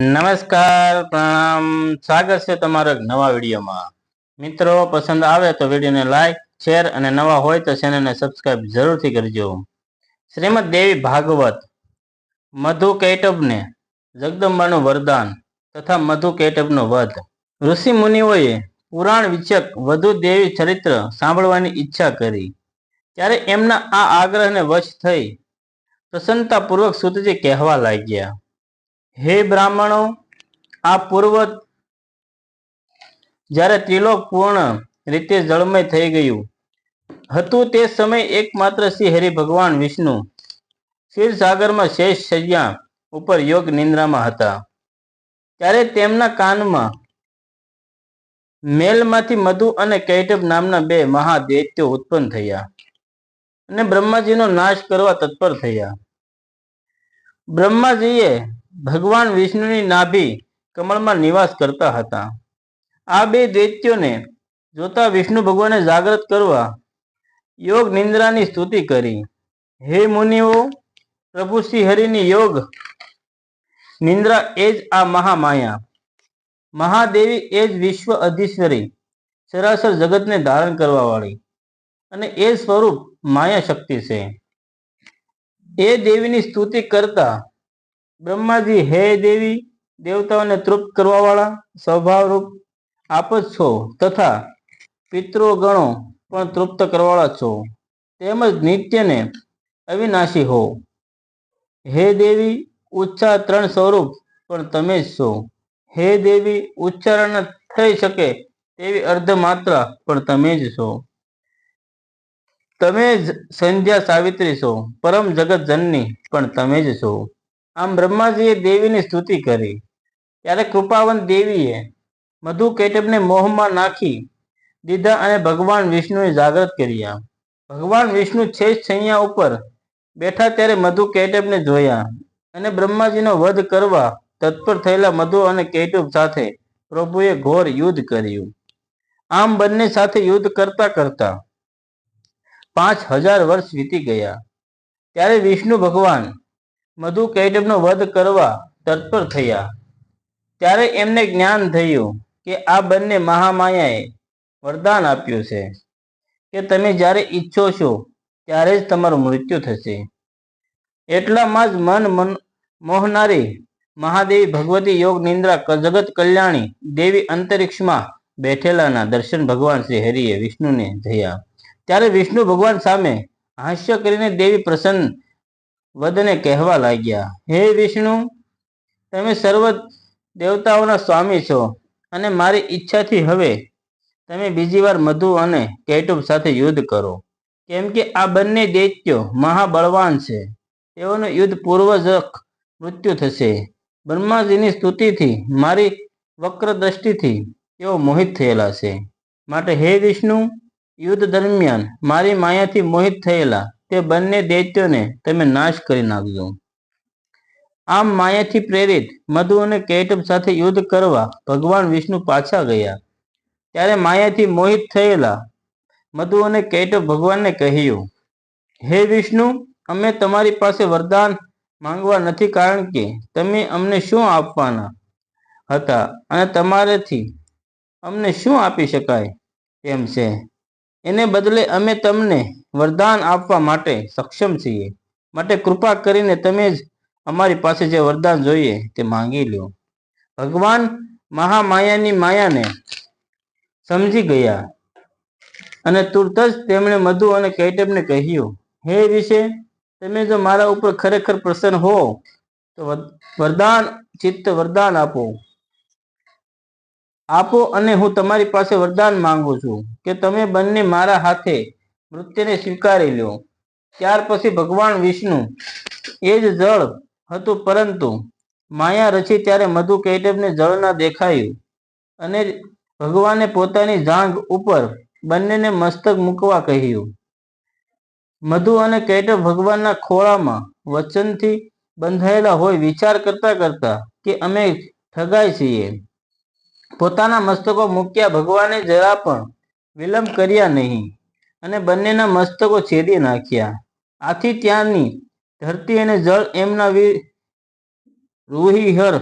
નમસ્કાર, પ્રણામ. સ્વાગત છે તમારા નવા વિડીયોમાં. મિત્રો, પસંદ આવે તો વિડીયોને લાઈક, શેર અને નવા હોય તો ચેનલને સબસ્ક્રાઇબ જરૂરથી કરજો. શ્રીમદ દેવી ભાગવત, મધુ કૈટબને જગદંબાનું વરદાન તથા મધુ કૈટબનો વધ. ઋષિ મુનિઓએ પુરાણ વિચક વધુ દેવી ચરિત્ર સાંભળવાની ઈચ્છા કરી. ત્યારે એમના આ આગ્રહને વશ થઈ પ્રસન્નતાપૂર્વક સુતજી કહેવા લાગ્યા. હે બ્રાહ્મણો, આ પૂર્વ જ્યારે ત્રિલોક પૂર્ણ રીતે જળમય થઈ ગયું, હતું તે સમય એકમાત્ર શ્રી હરિ ભગવાન વિષ્ણુ ક્ષીરસાગરમાં શેષ શૈયા ઉપર યોગ નિંદ્રામાં હતા. ત્યારે તેમના કાનમાં મેલમાંથી મધુ અને કૈટબ નામના બે મહાદૈત્યો ઉત્પન્ન થયા અને બ્રહ્માજીનો નાશ કરવા તત્પર થયા. બ્રહ્માજીએ ભગવાન વિષ્ણુની નાભી કમળમાં નિવાસ કરતા હતા. આ બે દૈત્યોને જોતા વિષ્ણુ ભગવાને જાગૃત કરવા યોગ નિંદ્રાની સ્તુતિ કરી. હે મુનિઓ, પ્રભુ શ્રી હરિની યોગ નિંદ્રા એ જ આ મહામાયા. મહાદેવી એ જ વિશ્વ અધીશ્વરી, સરાસર જગતને ધારણ કરવા વાળી અને એ સ્વરૂપ માયા શક્તિ છે. એ દેવીની સ્તુતિ કરતા બ્રહ્માજી, હે દેવી, દેવતાઓને તૃપ્ત કરવા વાળા સ્વભાવરૂપ આપ જ છો તથા પિતૃ ગણો પણ તૃપ્ત કરવાવાળા છો. તેમજ નિત્યને અવિનાશી હો. હે દેવી ઉચ્ચા ત્રણ સ્વરૂપ પણ તમે જ છો. હે દેવી, ઉચ્ચારણ થઈ શકે તેવી અર્ધ માત્રા પણ તમે જ છો. તમે જ સંધ્યા સાવિત્રી છો. પરમ જગત જનની પણ તમે જ છો. આમ બ્રહ્માજીએ દેવીની સ્તુતિ કરી. ત્યારે કૃપાવંત દેવીએ મધુ કેટબને મોહમાં નાખી દીધા અને ભગવાન વિષ્ણુએ જાગૃત કર્યા. ભગવાન વિષ્ણુ છેજ સૈયા ઉપર બેઠા ત્યારે મધુ કેટબને જોયા અને બ્રહ્માજીનો વધ કરવા તત્પર થયેલા મધુ અને કેટુબ સાથે પ્રભુએ ઘોર યુદ્ધ કર્યું. આમ બંને સાથે યુદ્ધ કરતા કરતા પાંચ હજાર વર્ષ વીતી ગયા. ત્યારે વિષ્ણુ ભગવાન મધુ કૈટબનો વધ કરવા તત્પર થયા. ત્યારે એમને જ્ઞાન થયું કે આ બંને મહામાયાએ વરદાન આપ્યું છે. કે તમે જ્યારે ઈચ્છો છો, ત્યારે જ તમારું મૃત્યુ થશે. એટલામાં જ મન મન મોહનારી મહાદેવી ભગવતી યોગ નિંદ્રા જગત કલ્યાણી દેવી અંતરિક્ષમાં બેઠેલાના દર્શન ભગવાન શ્રી હરિએ વિષ્ણુને થયા ત્યારે વિષ્ણુ ભગવાન સામે હાસ્ય કરીને દેવી પ્રસન્ન વદને કહેવા લાગ્યા, હે વિષ્ણુ, તમે સર્વ દેવતાઓના સ્વામી છો અને મારી ઈચ્છાથી હવે તમે બીજી વાર મધુ અને કૈટુબ સાથે યુદ્ધ કરો. કેમ કે આ બંને દૈત્યો મહાબળવાન છે. તેઓનું યુદ્ધ પૂર્વજક મૃત્યુ થશે. બ્રહ્માજીની સ્તુતિથી, મારી વક્ર દ્રષ્ટિથી તેઓ મોહિત થયેલા છે. માટે હે વિષ્ણુ, યુદ્ધ દરમિયાન મારી માયાથી મોહિત થયેલા તે બંને દૈત્યોને તમે નાશ કરી નાખજો. આમ માયાથી પ્રેરિત મધુ અને કૈટબ સાથે યુદ્ધ કરવા ભગવાન વિષ્ણુ પાછા ગયા. ત્યારે માયાથી મોહિત થયેલા મધુ અને કૈટબ ભગવાનને કહ્યું, હે વિષ્ણુ, અમે તમારી પાસે વરદાન માંગવા નથી કારણ કે તમે અમને શું આપવાના હતા અને તમારેથી અમને શું આપી શકાય? તેમ છે. એને બદલે અમે તમને વરદાન આપવા માટે સક્ષમ છીએ. માટે કૃપા કરીને તમે જ અમારી પાસે જે વરદાન જોઈએ તે માંગી લો. ભગવાન મહામાયાની માયાને સમજી ગયા અને તુરત જ તેમણે મધુ અને કૈટબને કહ્યું, હે વિશે તમે જો મારા ઉપર ખરેખર પ્રસન્ન હો, તો વરદાન, ચિત્ત વરદાન આપો. આપો અને હું તમારી પાસે વરદાન માંગુ છું કે તમે બંને મારા હાથે મૃત્યુને સ્વીકારી લો. ત્યાર પછી ભગવાન વિષ્ણુ એ જ જળ હતું પરંતુ માયા રચી ત્યારે મધુ કૈટબને જળ ના દેખાયું અને ભગવાને પોતાની જાંઘ ઉપર બંનેને મસ્તક મૂકવા કહ્યું. મધુ અને કૈટબ ભગવાનના ખોળામાં વચનથી બંધાયેલા હોય વિચાર કરતા કરતા કે અમે ઠગાય છીએ. પોતાના મસ્તકો મૂક્યા ભગવાને જરા પણ વિલંબ કર્યા નહીં અને બંનેના મસ્તકો છેદી નાખ્યા. આથી ત્યાંની ધરતી અને જળ એમના રૂહીહર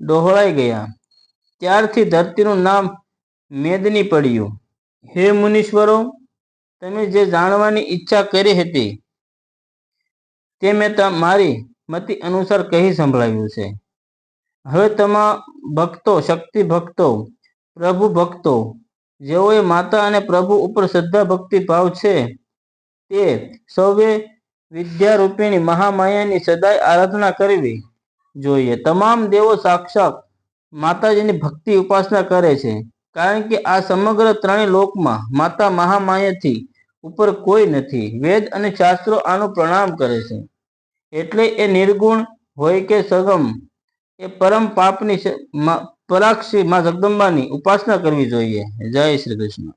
ડહોળાઈ ગયા. ત્યારથી ધરતીનું નામ મેદની પડ્યું. હે મુનીશ્વરો, તમે જે જાણવાની ઈચ્છા કરી હતી તે મેં મારી મતિ અનુસાર કહી સંભળાવ્યું છે. હવે તમા ભક્તો, શક્તિ ભક્તો, પ્રભુ ભક્તો, જેઓએ માતા અને પ્રભુ ઉપર શ્રદ્ધા ભક્તિ ભાવ છે, તે સૌએ વિદ્યારૂપિણી મહામાયાની સદાય આરાધના કરવી જોઈએ. તમામ દેવો સાક્ષાત માતાજીની ભક્તિ ઉપાસના કરે છે, કારણ કે આ સમગ્ર ત્રણેય લોકમાં માતા મહામાયાથી ઉપર કોઈ નથી. વેદ અને શાસ્ત્રો આનું પ્રણામ કરે છે. એટલે એ નિર્ગુણ હોય કે સગમ એ પરમ પાપની પરાક્ષી માં જગદંબાની ઉપાસના કરવી જોઈએ. જય શ્રી કૃષ્ણ.